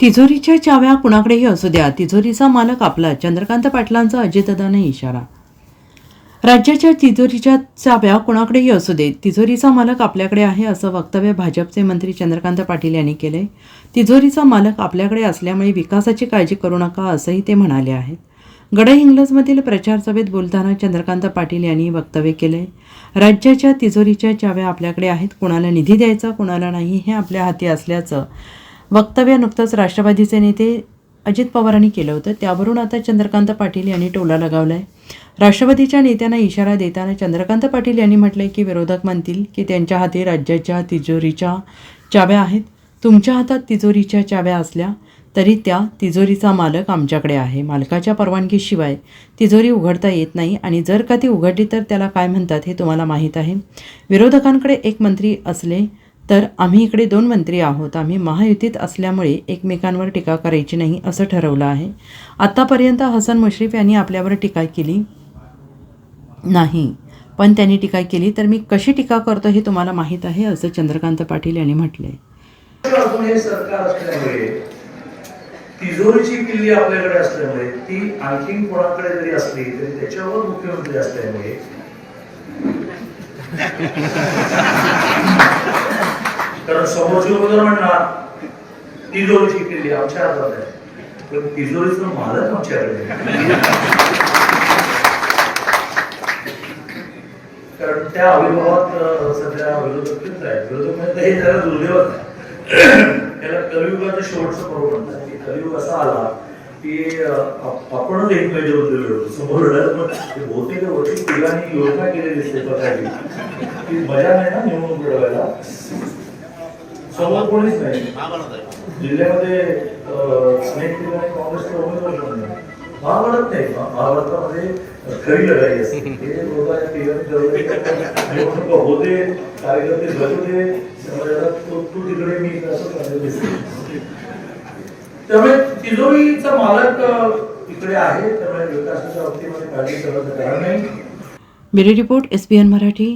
तिजोरीच्या चाव्या कुणाकडेही असू द्या. तिजोरीचा मालक आपला. चंद्रकांत पाटलांचा अजितदाने इशारा. राज्याच्या तिजोरीच्या चाव्या कुणाकडेही असू दे. तिजोरीचा मालक आपल्याकडे आहे असं वक्तव्य भाजपचे मंत्री चंद्रकांत पाटील यांनी केले तिजोरीचा मालक आपल्याकडे असल्यामुळे विकासाची काळजी करू नका असंही ते म्हणाले आहेत गडहिंग्लजमधील प्रचार सभेत बोलताना चंद्रकांत पाटील यांनी वक्तव्य केले राज्याच्या तिजोरीच्या चाव्या आपल्याकडे आहेत. कुणाला निधी द्यायचा कुणाला नाही हे आपल्या हाती असल्याचं वक्तव्य नुकतंच राष्ट्रवादीचे नेते अजित पवारांनी केलं होतं. त्यावरून आता चंद्रकांत पाटील यांनी टोला लगावला आहे राष्ट्रवादीच्या नेत्यांना इशारा देताना चंद्रकांत पाटील यांनी म्हटलंय की विरोधक म्हणतील की त्यांच्या हाती राज्याच्या तिजोरीच्या चाव्या आहेत. तुमच्या हातात तिजोरीच्या चाव्या असल्या तरी त्या तिजोरीचा मालक आमच्याकडे आहे. मालकाच्या परवानगीशिवाय तिजोरी उघडता येत नाही आणि जर का ती उघडली तर त्याला काय म्हणतात हे तुम्हाला माहीत आहे. विरोधकांकडे एक मंत्री असले तर आम्ही इकडे दोन मंत्री आहोत. आम्ही महायुतीत असल्यामुळे एकमेकांवर टीका करायची नाही असं ठरवलं आहे. आत्तापर्यंत हसन मुश्रीफ यांनी आपल्यावर टीका केली नाही. पण त्यांनी टीका केली तर मी कशी टीका करतो हे तुम्हाला माहीत आहे असं चंद्रकांत पाटील यांनी म्हटले तिजोरीची किल्ली आपल्याकडे असल्यामुळे ती आणखीन कोणाकडे जरी असली तरी त्याच्यावर मुख्यमंत्री असल्यामुळे कारण समोरची उमेदवार म्हणणार तिजोरीची किल्ली आमच्या हातात आहे. पण तिजोरीचं मालक आमच्याकडे आहे. कारण त्या अविभावात सध्या विरोधकच फिरत आहेत. विरोधक म्हणजे हे जरा दुर्दैवच आहे. त्याला कलियुगाचं शेवटचं पर्व म्हणतात. की कलियुग असा आला की आपणच एकमेव उरलेलो होतो समोर पण बहुतेक वर्षी तिघांनी योजना केलेली दिसते प्रकारची की मजा नाही ना निवडणूक लढवायला समोर कोणीच नाही. जिल्ह्यामध्ये अनेक ठिकाणी काँग्रेसचे उमेदवार पण नाही महाभारत नाही महा- महाभारतामध्ये खरी लढाई असते. हे निवडणुका होते कार्यकर्ते समाजाला तू तिकडे मी असं दिसते त्यामुळे तिजोरीचा मालक इकडे आहे. त्यामुळे विकासाच्या बाबतीमध्ये काळजी करायचं कारण नाही. Bureau report S B N Marathi.